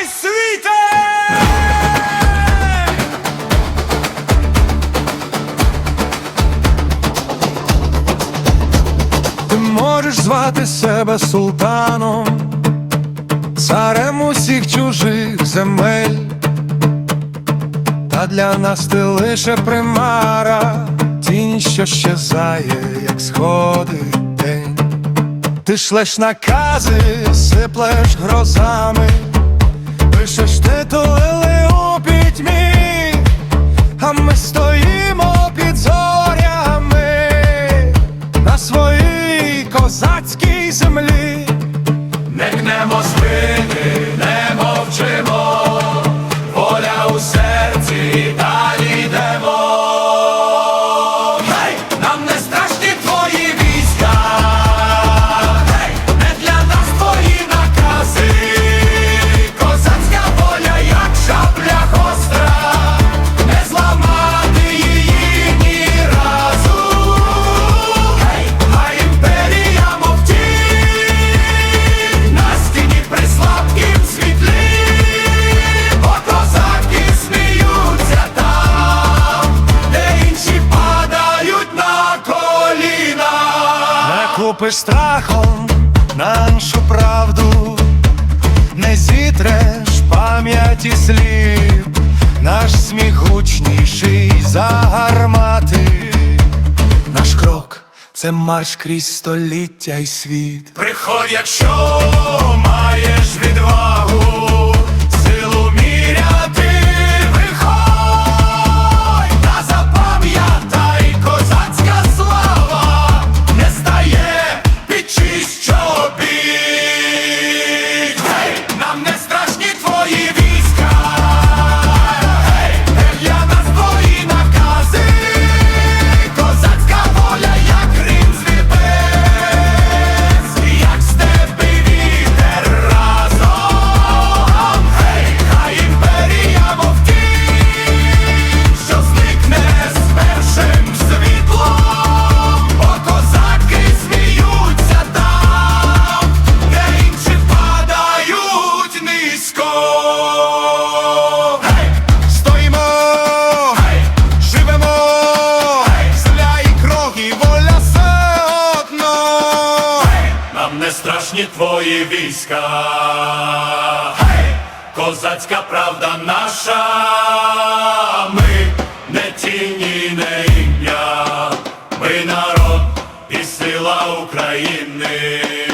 й світе! Ти можеш звати себе султаном, царем усіх чужих земель, та для нас ти лише примара, тінь, що щезає, як сходить день. Ти шлеш накази, сиплеш грозами, пишеш титули у пітьмі, а ми стоїмо під зорями на своїй козацькій землі. Не гнемо спини, не мовчимо, воля у серці, Не страхом нашу правду, не зітреш пам'яті слів, наш сміх гучніший за гармати, наш крок це марш крізь століття й світ. Приходь, якщо маєш відвагу, страшні твої війська, hey! козацька правда наша, ми не тіні, не ім'я, ми народ і сила України.